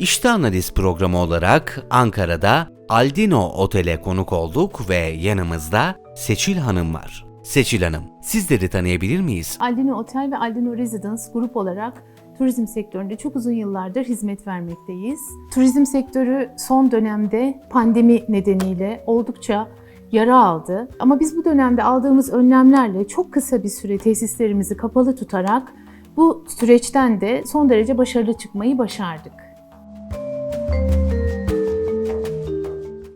İşte Analiz programı olarak Ankara'da Aldino Otel'e konuk olduk ve yanımızda Seçil Hanım var. Seçil Hanım, sizleri tanıyabilir miyiz? Aldino Otel ve Aldino Residence grup olarak turizm sektöründe çok uzun yıllardır hizmet vermekteyiz. Turizm sektörü son dönemde pandemi nedeniyle oldukça yara aldı. Ama biz bu dönemde aldığımız önlemlerle çok kısa bir süre tesislerimizi kapalı tutarak bu süreçten de son derece başarılı çıkmayı başardık.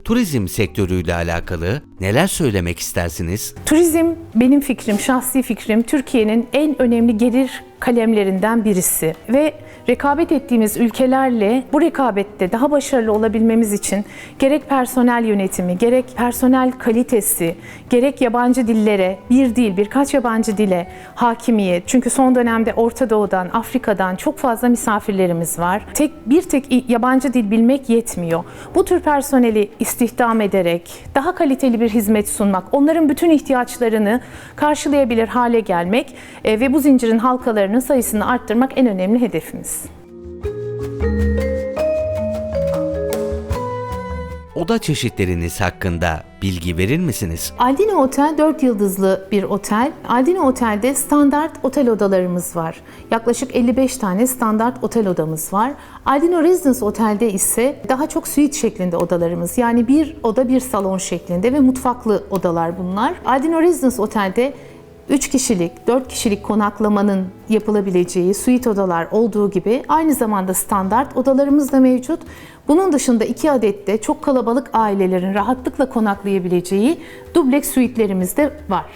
Turizm sektörüyle alakalı neler söylemek istersiniz? Turizm benim fikrim, şahsi fikrim Türkiye'nin en önemli gelir kalemlerinden birisi ve rekabet ettiğimiz ülkelerle bu rekabette daha başarılı olabilmemiz için gerek personel yönetimi, gerek personel kalitesi, gerek yabancı dillere, bir değil birkaç yabancı dile hakimiyet. Çünkü son dönemde Orta Doğu'dan, Afrika'dan çok fazla misafirlerimiz var. Tek bir tek yabancı dil bilmek yetmiyor. Bu tür personeli istihdam ederek daha kaliteli bir hizmet sunmak, onların bütün ihtiyaçlarını karşılayabilir hale gelmek e, ve bu zincirin halkalarının sayısını arttırmak en önemli hedefimiz. Oda çeşitleriniz hakkında bilgi verir misiniz? Aldino Otel 4 yıldızlı bir otel. Aldino Otel'de standart otel odalarımız var. Yaklaşık 55 tane standart otel odamız var. Aldino Residence Otel'de ise daha çok suite şeklinde odalarımız. Yani bir oda bir salon şeklinde ve mutfaklı odalar bunlar. Aldino Residence Otel'de 3 kişilik, 4 kişilik konaklamanın yapılabileceği suite odalar olduğu gibi aynı zamanda standart odalarımız da mevcut. Bunun dışında 2 adet de çok kalabalık ailelerin rahatlıkla konaklayabileceği dubleks suitlerimiz de var.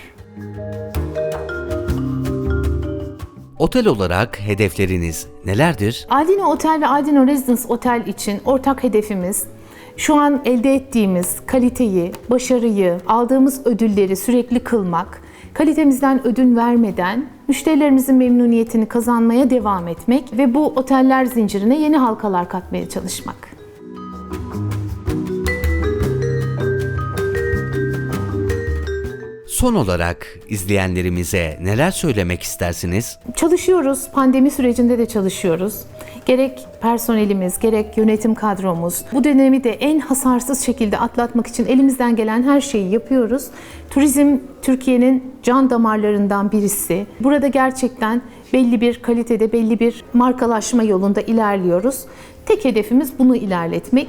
Otel olarak hedefleriniz nelerdir? Aldino Otel ve Aldino Residence Otel için ortak hedefimiz şu an elde ettiğimiz kaliteyi, başarıyı, aldığımız ödülleri sürekli kılmak, kalitemizden ödün vermeden müşterilerimizin memnuniyetini kazanmaya devam etmek ve bu oteller zincirine yeni halkalar katmaya çalışmak. Son olarak izleyenlerimize neler söylemek istersiniz? Çalışıyoruz, pandemi sürecinde de çalışıyoruz. Gerek personelimiz, gerek yönetim kadromuz bu dönemi de en hasarsız şekilde atlatmak için elimizden gelen her şeyi yapıyoruz. Turizm Türkiye'nin can damarlarından birisi. Burada gerçekten belli bir kalitede, belli bir markalaşma yolunda ilerliyoruz. Tek hedefimiz bunu ilerletmek.